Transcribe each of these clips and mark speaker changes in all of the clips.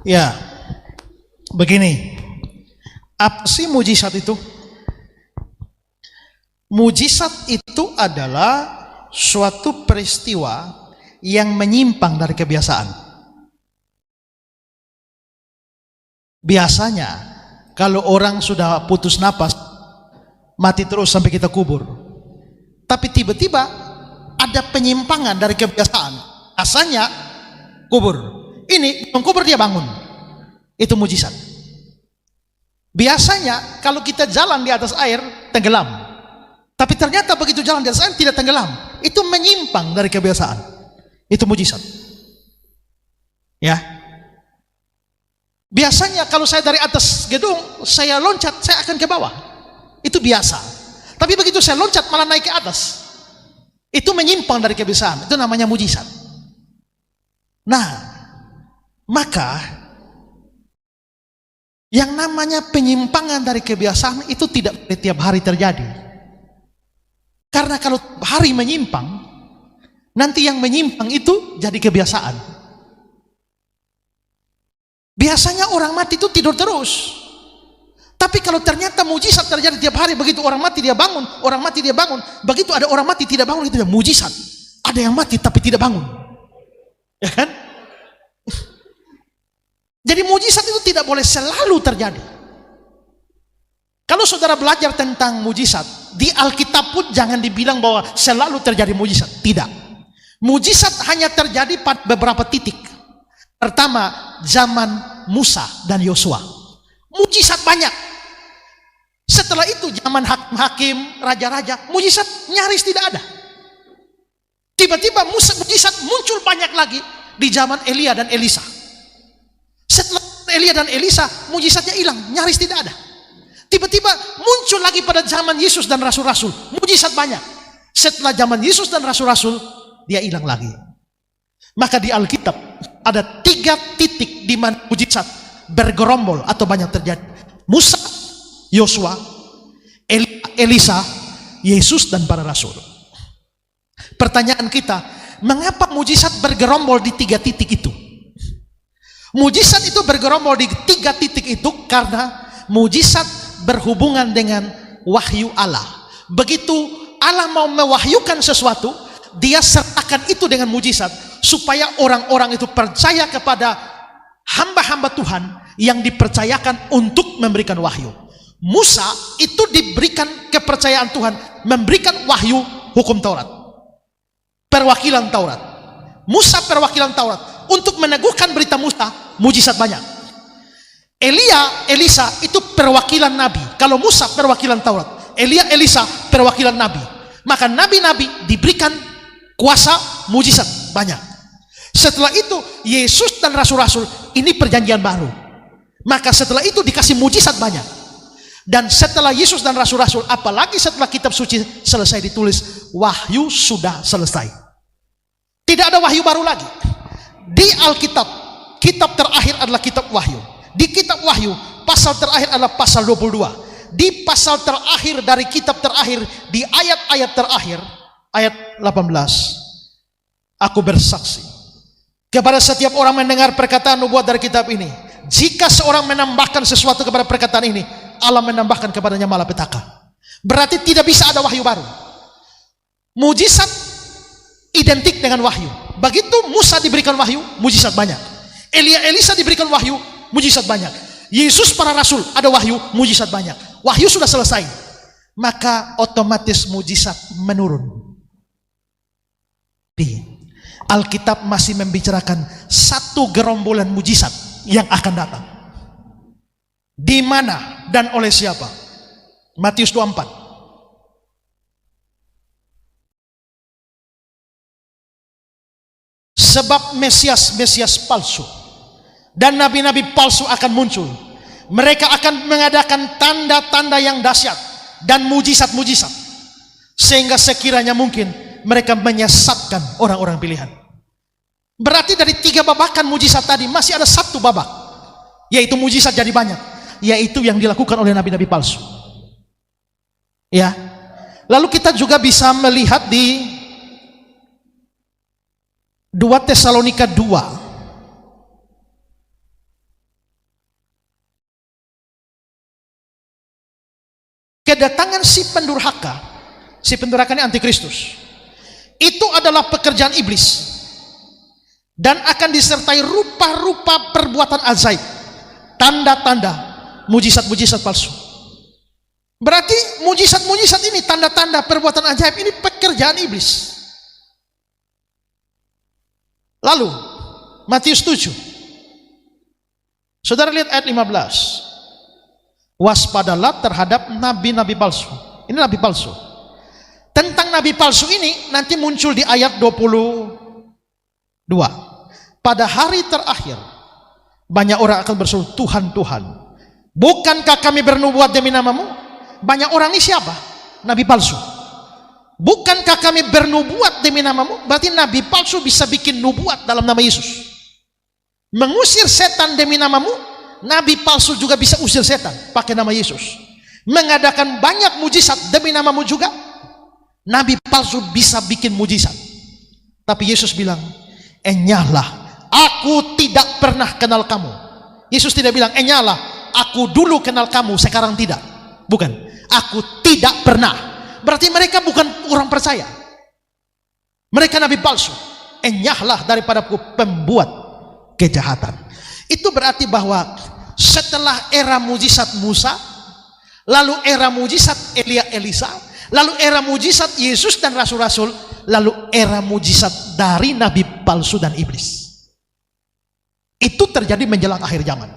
Speaker 1: Ya, begini. Apa sih mujizat itu? Mujizat itu adalah suatu peristiwa yang menyimpang dari kebiasaan. Biasanya, kalau orang sudah putus napas, mati terus sampai kita kubur. Tapi tiba-tiba ada penyimpangan dari kebiasaan. Asalnya kubur. Ini mengkubur dia bangun. Itu mujizat. Biasanya kalau kita jalan di atas air tenggelam. Tapi ternyata begitu jalan di atas air tidak tenggelam. Itu menyimpang dari kebiasaan. Itu mujizat. Ya. Biasanya kalau saya dari atas gedung, saya loncat, saya akan ke bawah. Itu biasa. Tapi begitu saya loncat malah naik ke atas. Itu menyimpang dari kebiasaan. Itu namanya mujizat. Nah, maka yang namanya penyimpangan dari kebiasaan itu tidak setiap hari terjadi. Karena kalau hari menyimpang, nanti yang menyimpang itu jadi kebiasaan. Biasanya orang mati itu tidur terus. Tapi kalau ternyata mujizat terjadi tiap hari, begitu orang mati dia bangun, orang mati dia bangun, begitu ada orang mati tidak bangun itu mujizat. Ada yang mati tapi tidak bangun. Ya kan? Jadi mujizat itu tidak boleh selalu terjadi. Kalau saudara belajar tentang mujizat, di Alkitab pun jangan dibilang bahwa selalu terjadi mujizat. Tidak. Mujizat hanya terjadi pada beberapa titik. Pertama, zaman Musa dan Yosua. Mujizat banyak. Setelah itu zaman hakim, raja-raja, mujizat nyaris tidak ada. Tiba-tiba mujizat muncul banyak lagi di zaman Elia dan Elisa. Setelah Elia dan Elisa, mujizatnya hilang, nyaris tidak ada. Tiba-tiba muncul lagi pada zaman Yesus dan rasul-rasul, mujizat banyak. Setelah zaman Yesus dan rasul-rasul, dia hilang lagi. Maka di Alkitab ada tiga titik di mana mujizat bergerombol atau banyak terjadi. Musa, Yosua, Elisa, Yesus dan para rasul. Pertanyaan kita, mengapa mujizat bergerombol di tiga titik itu? Mujizat itu bergerombol di tiga titik itu karena mujizat berhubungan dengan wahyu Allah. Begitu Allah mau mewahyukan sesuatu, dia sertakan itu dengan mujizat supaya orang-orang itu percaya kepada hamba-hamba Tuhan yang dipercayakan untuk memberikan wahyu. Musa itu diberikan kepercayaan Tuhan memberikan wahyu hukum Taurat. Perwakilan Taurat. Musa perwakilan Taurat untuk meneguhkan berita Musa, mujizat banyak. Elia, Elisa itu perwakilan nabi. Kalau Musa perwakilan Taurat, Elia, Elisa perwakilan nabi. Maka nabi-nabi diberikan kuasa mujizat banyak. Setelah itu Yesus dan rasul-rasul ini perjanjian baru. Maka setelah itu dikasih mujizat banyak. Dan setelah Yesus dan rasul-rasul, apalagi setelah kitab suci selesai ditulis, wahyu sudah selesai. Tidak ada wahyu baru lagi. Di Alkitab, kitab terakhir adalah kitab wahyu. Di kitab wahyu, pasal terakhir adalah pasal 22. Di pasal terakhir dari kitab terakhir, di ayat-ayat terakhir, ayat 18. Aku bersaksi kepada setiap orang mendengar perkataan nubuat dari kitab ini. Jika seorang menambahkan sesuatu kepada perkataan ini, Allah menambahkan kepadanya malapetaka. Berarti tidak bisa ada wahyu baru. Mujizat identik dengan wahyu. Begitu Musa diberikan wahyu, mujizat banyak. Elia Elisa diberikan wahyu, mujizat banyak. Yesus para rasul ada wahyu, mujizat banyak. Wahyu sudah selesai. Maka otomatis mujizat menurun. Di Alkitab masih membicarakan satu gerombolan mujizat yang akan datang. Di mana dan oleh siapa? Matius 24. Sebab Mesias-Mesias palsu dan nabi-nabi palsu akan muncul. Mereka akan mengadakan tanda-tanda yang dahsyat dan mujizat-mujizat. Sehingga sekiranya mungkin mereka menyesatkan orang-orang pilihan. Berarti dari tiga babakan mujizat tadi masih ada satu babak. Yaitu mujizat jadi banyak. Yaitu yang dilakukan oleh nabi-nabi palsu. Ya. Lalu kita juga bisa melihat di 2 Tesalonika 2 kedatangan si pendurhaka si pendurhaka ini antikristus itu adalah pekerjaan iblis dan akan disertai rupa-rupa perbuatan ajaib tanda-tanda mujizat-mujizat palsu. Berarti mujizat-mujizat ini tanda-tanda perbuatan ajaib ini pekerjaan iblis. Lalu, Matius 7. Saudara lihat ayat 15 waspadalah terhadap nabi-nabi palsu. Ini nabi palsu. Tentang nabi palsu ini nanti muncul di ayat 22. Pada hari terakhir banyak orang akan berseru Tuhan Tuhan. Bukankah kami bernubuat demi namamu? Banyak orang ini siapa? Nabi palsu. Bukankah kami bernubuat demi namamu? Berarti nabi palsu bisa bikin nubuat dalam nama Yesus. Mengusir setan demi namamu Nabi palsu juga bisa usir setan pakai nama Yesus. Mengadakan banyak mujizat demi namamu juga. Nabi palsu bisa bikin mujizat. Tapi Yesus bilang, "Enyahlah, aku tidak pernah kenal kamu." Yesus tidak bilang, "Enyahlah, aku dulu kenal kamu, sekarang tidak." Bukan, aku tidak pernah. Berarti mereka bukan orang percaya. Mereka nabi palsu. Enyahlah daripada pembuat kejahatan. Itu berarti bahwa setelah era mujizat Musa, lalu era mujizat Elia Elisa, lalu era mujizat Yesus dan rasul-rasul, lalu era mujizat dari nabi palsu dan iblis. Itu terjadi menjelang akhir zaman.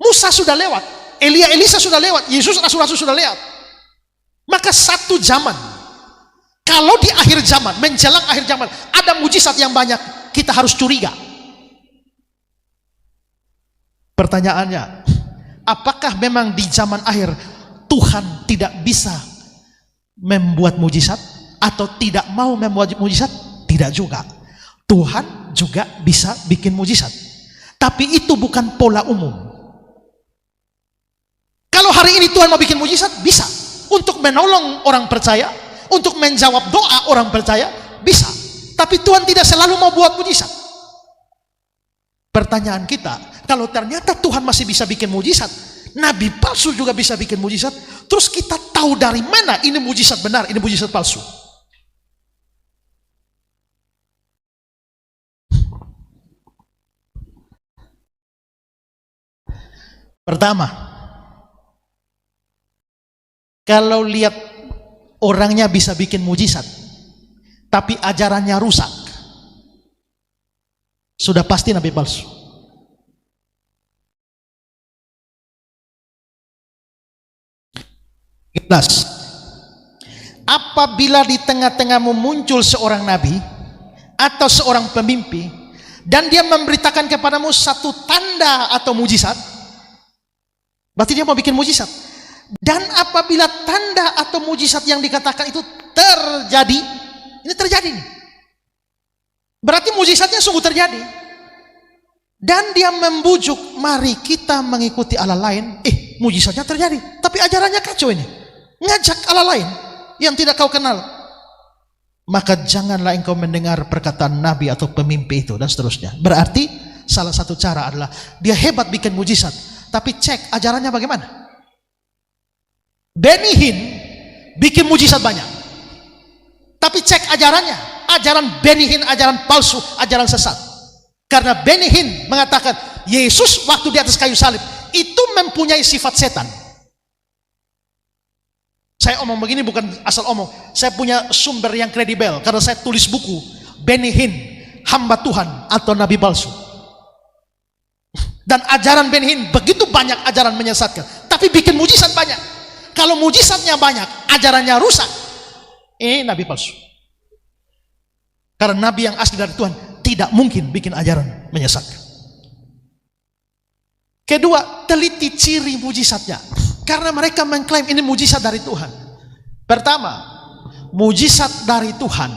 Speaker 1: Musa sudah lewat, Elia Elisa sudah lewat, Yesus rasul-rasul sudah lewat. Maka satu zaman, kalau di akhir zaman, menjelang akhir zaman, ada mujizat yang banyak, kita harus curiga. Pertanyaannya, apakah memang di zaman akhir Tuhan tidak bisa membuat mujizat atau tidak mau membuat mujizat? Tidak juga. Tuhan juga bisa bikin mujizat. Tapi itu bukan pola umum. Kalau hari ini Tuhan mau bikin mujizat, bisa. Untuk menolong orang percaya, untuk menjawab doa orang percaya, bisa. Tapi Tuhan tidak selalu mau buat mujizat. Pertanyaan kita, kalau ternyata Tuhan masih bisa bikin mujizat, nabi palsu juga bisa bikin mujizat, terus kita tahu dari mana ini mujizat benar, ini mujizat palsu. Pertama, kalau lihat orangnya bisa bikin mujizat, tapi ajarannya rusak, sudah pasti nabi palsu. Jelas. Apabila di tengah-tengahmu muncul seorang nabi atau seorang pemimpi dan dia memberitakan kepadamu satu tanda atau mujizat, berarti dia mau bikin mujizat. Dan apabila tanda atau mujizat yang dikatakan itu terjadi, ini terjadi nih. Berarti mujizatnya sungguh terjadi. Dan dia membujuk, mari kita mengikuti Allah lain. Eh, mujizatnya terjadi. Tapi ajarannya kacau ini. Ngajak Allah lain yang tidak kau kenal. Maka janganlah engkau mendengar perkataan Nabi atau pemimpi itu dan seterusnya. Berarti salah satu cara adalah dia hebat bikin mujizat. Tapi cek ajarannya bagaimana. Benihin bikin mujizat banyak. Tapi cek ajarannya ajaran Benihin, ajaran palsu, ajaran sesat. Karena Benihin mengatakan Yesus waktu di atas kayu salib itu mempunyai sifat setan. Saya omong begini bukan asal omong. Saya punya sumber yang kredibel karena saya tulis buku Benihin, hamba Tuhan atau nabi palsu. Dan ajaran Benihin begitu banyak ajaran menyesatkan, tapi bikin mujizat banyak. Kalau mujizatnya banyak, ajarannya rusak. Eh, nabi palsu. Karena nabi yang asli dari Tuhan tidak mungkin bikin ajaran menyesatkan. Kedua, teliti ciri mujizatnya. Karena mereka mengklaim ini mujizat dari Tuhan. Pertama, mujizat dari Tuhan.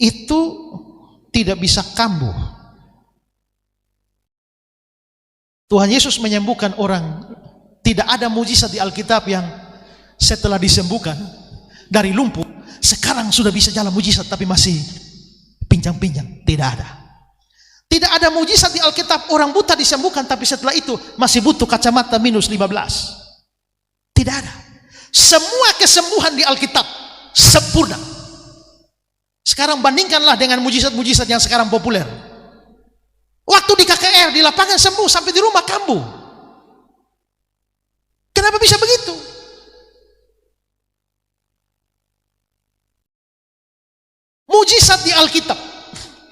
Speaker 1: Itu tidak bisa kambuh. Tuhan Yesus menyembuhkan orang tidak ada mujizat di Alkitab yang setelah disembuhkan dari lumpuh, sekarang sudah bisa jalan mujizat tapi masih pinjang-pinjang. Tidak ada. Tidak ada mujizat di Alkitab orang buta disembuhkan tapi setelah itu masih butuh kacamata minus 15. Tidak ada. Semua kesembuhan di Alkitab sempurna. Sekarang bandingkanlah dengan mujizat-mujizat yang sekarang populer. Waktu di KKR di lapangan sembuh sampai di rumah kambuh. Kenapa bisa begitu? Mujizat di Alkitab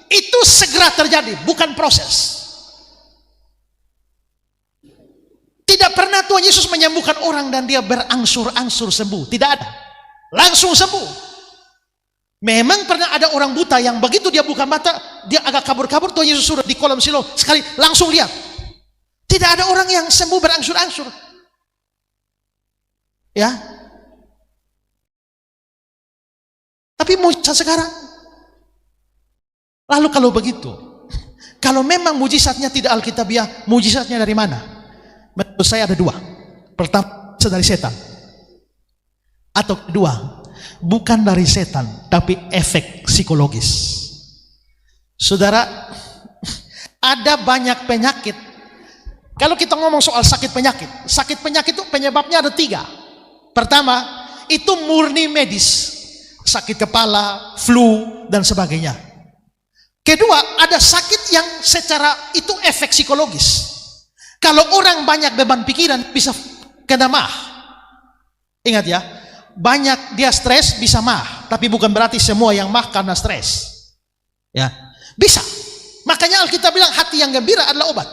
Speaker 1: itu segera terjadi, bukan proses. Tidak pernah Tuhan Yesus menyembuhkan orang dan dia berangsur-angsur sembuh. Tidak ada. Langsung sembuh. Memang pernah ada orang buta yang begitu dia buka mata, dia agak kabur-kabur, Tuhan Yesus sudah di kolam silo, sekali langsung lihat. Tidak ada orang yang sembuh berangsur-angsur. Ya. Tapi mujizat sekarang. Lalu kalau begitu, kalau memang mujizatnya tidak alkitabiah, mujizatnya dari mana? Menurut saya ada dua. Pertama dari setan. Atau kedua, bukan dari setan, tapi efek psikologis. Saudara, ada banyak penyakit. Kalau kita ngomong soal sakit penyakit, sakit penyakit itu penyebabnya ada tiga. Pertama, itu murni medis. Sakit kepala, flu, dan sebagainya. Kedua, ada sakit yang secara itu efek psikologis. Kalau orang banyak beban pikiran bisa kena mah. Ingat ya, banyak dia stres bisa mah, tapi bukan berarti semua yang mah karena stres. Ya, bisa. Makanya Alkitab bilang hati yang gembira adalah obat.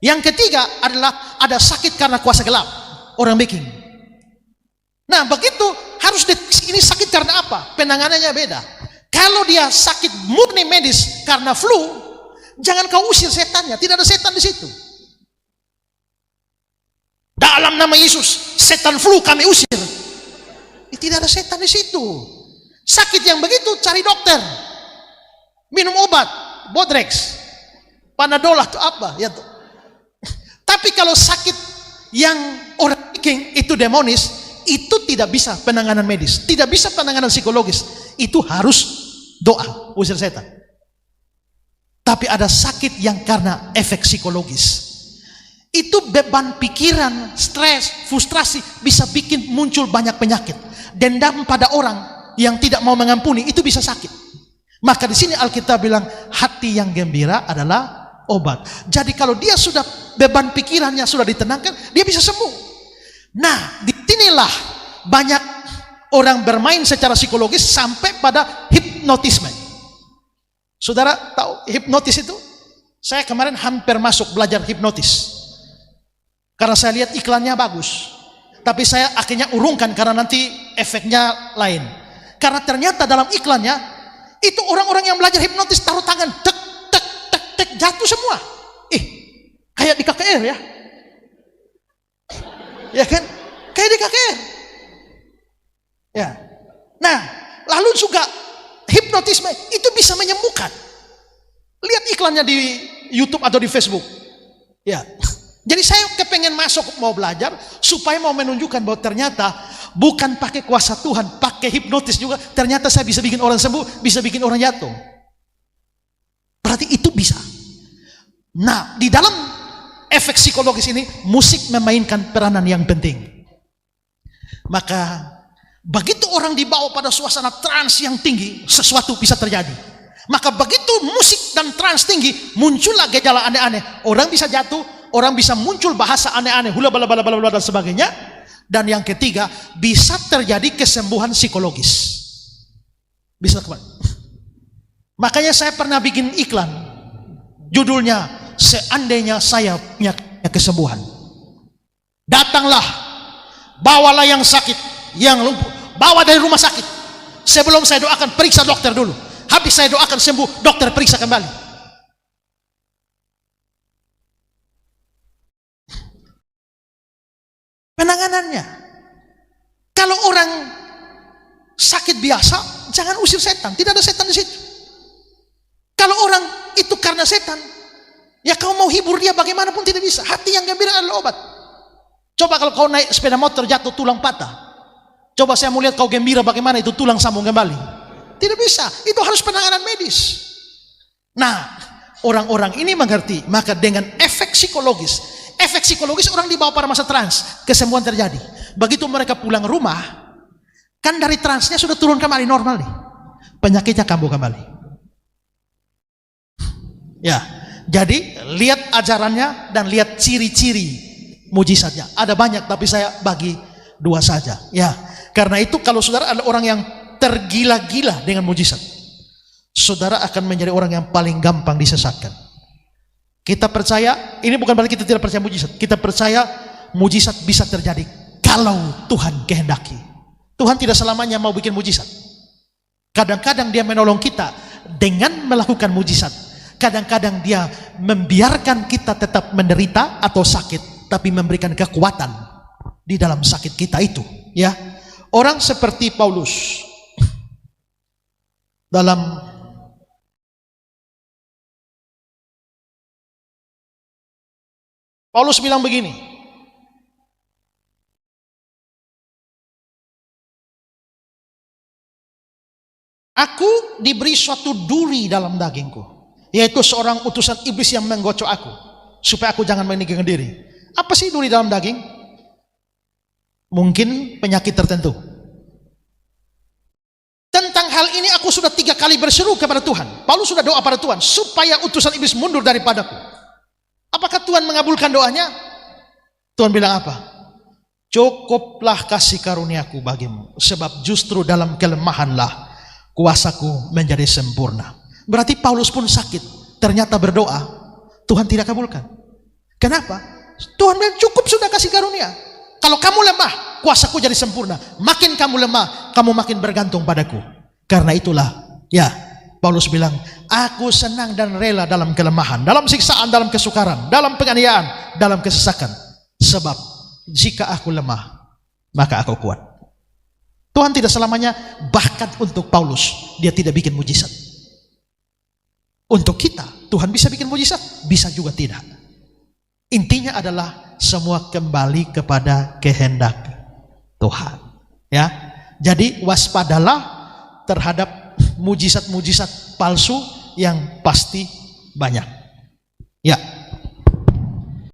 Speaker 1: Yang ketiga adalah ada sakit karena kuasa gelap. Orang bikin. Nah, begitu harus di, ini sakit karena apa? Penanganannya beda. Kalau dia sakit murni medis karena flu, jangan kau usir setannya. Tidak ada setan di situ. Dalam nama Yesus, setan flu kami usir. Tidak ada setan di situ. Sakit yang begitu cari dokter. Minum obat, Bodrex, Panadol atau apa, ya tuh. Tapi kalau sakit yang orang bikin itu demonis, itu tidak bisa penanganan medis, tidak bisa penanganan psikologis. Itu harus doa, usir setan. Tapi ada sakit yang karena efek psikologis itu beban pikiran, stres, frustrasi bisa bikin muncul banyak penyakit. Dendam pada orang yang tidak mau mengampuni itu bisa sakit. Maka di sini Alkitab bilang hati yang gembira adalah obat. Jadi kalau dia sudah beban pikirannya sudah ditenangkan, dia bisa sembuh. Nah, di sinilah banyak orang bermain secara psikologis sampai pada hipnotisme. Saudara tahu hipnotis itu? Saya kemarin hampir masuk belajar hipnotis. Karena saya lihat iklannya bagus. Tapi saya akhirnya urungkan karena nanti efeknya lain. Karena ternyata dalam iklannya itu orang-orang yang belajar hipnotis taruh tangan tek tek tek tek jatuh semua. Ih, kayak di KKR ya. Ya kan? Kayak di KKR. Ya. Nah, lalu juga hipnotisme itu bisa menyembuhkan. Lihat iklannya di YouTube atau di Facebook. Ya. Jadi saya kepengen masuk mau belajar supaya mau menunjukkan bahwa ternyata bukan pakai kuasa Tuhan, pakai hipnotis juga. Ternyata saya bisa bikin orang sembuh, bisa bikin orang jatuh. Berarti itu bisa. Nah, di dalam efek psikologis ini musik memainkan peranan yang penting. Maka begitu orang dibawa pada suasana trans yang tinggi, sesuatu bisa terjadi. Maka begitu musik dan trans tinggi, muncullah gejala aneh-aneh. Orang bisa jatuh, orang bisa muncul bahasa aneh-aneh, hula bala bala bala dan sebagainya. Dan yang ketiga, bisa terjadi kesembuhan psikologis. Bisa teman. Makanya saya pernah bikin iklan. Judulnya, seandainya saya punya kesembuhan. Datanglah, bawalah yang sakit, yang lumpuh, bawa dari rumah sakit. Sebelum saya doakan, periksa dokter dulu. Habis saya doakan sembuh, dokter periksa kembali. Penanganannya. Kalau orang sakit biasa, jangan usir setan. Tidak ada setan di situ. Kalau orang itu karena setan, ya kau mau hibur dia bagaimanapun tidak bisa. Hati yang gembira adalah obat. Coba kalau kau naik sepeda motor jatuh tulang patah. Coba saya mau lihat kau gembira bagaimana itu tulang sambung kembali. Tidak bisa. Itu harus penanganan medis. Nah, orang-orang ini mengerti, maka dengan efek psikologis, efek psikologis orang dibawa pada masa trans, kesembuhan terjadi. Begitu mereka pulang rumah, kan dari transnya sudah turun kembali normal nih. Penyakitnya kambuh kembali. Ya, jadi lihat ajarannya dan lihat ciri-ciri mujizatnya. Ada banyak tapi saya bagi dua saja. Ya, karena itu kalau saudara ada orang yang tergila-gila dengan mujizat, saudara akan menjadi orang yang paling gampang disesatkan. Kita percaya, ini bukan berarti kita tidak percaya mujizat. Kita percaya mujizat bisa terjadi kalau Tuhan kehendaki. Tuhan tidak selamanya mau bikin mujizat. Kadang-kadang dia menolong kita dengan melakukan mujizat. Kadang-kadang dia membiarkan kita tetap menderita atau sakit, tapi memberikan kekuatan di dalam sakit kita itu. Ya, orang seperti Paulus dalam Paulus bilang begini, Aku diberi suatu duri dalam dagingku, yaitu seorang utusan iblis yang menggocok aku, supaya aku jangan meninggikan diri. Apa sih duri dalam daging? Mungkin penyakit tertentu. Tentang hal ini aku sudah tiga kali berseru kepada Tuhan. Paulus sudah doa pada Tuhan, supaya utusan iblis mundur daripadaku. Apakah Tuhan mengabulkan doanya? Tuhan bilang apa? Cukuplah kasih karuniaku bagimu. Sebab justru dalam kelemahanlah kuasaku menjadi sempurna. Berarti Paulus pun sakit. Ternyata berdoa. Tuhan tidak kabulkan. Kenapa? Tuhan bilang cukup sudah kasih karunia. Kalau kamu lemah, kuasaku jadi sempurna. Makin kamu lemah, kamu makin bergantung padaku. Karena itulah, ya, Paulus bilang, aku senang dan rela dalam kelemahan, dalam siksaan, dalam kesukaran, dalam penganiayaan, dalam kesesakan. Sebab jika aku lemah, maka aku kuat. Tuhan tidak selamanya bahkan untuk Paulus, dia tidak bikin mujizat. Untuk kita, Tuhan bisa bikin mujizat, bisa juga tidak. Intinya adalah semua kembali kepada kehendak Tuhan. Ya, jadi waspadalah terhadap mujizat-mujizat palsu yang pasti banyak. Ya.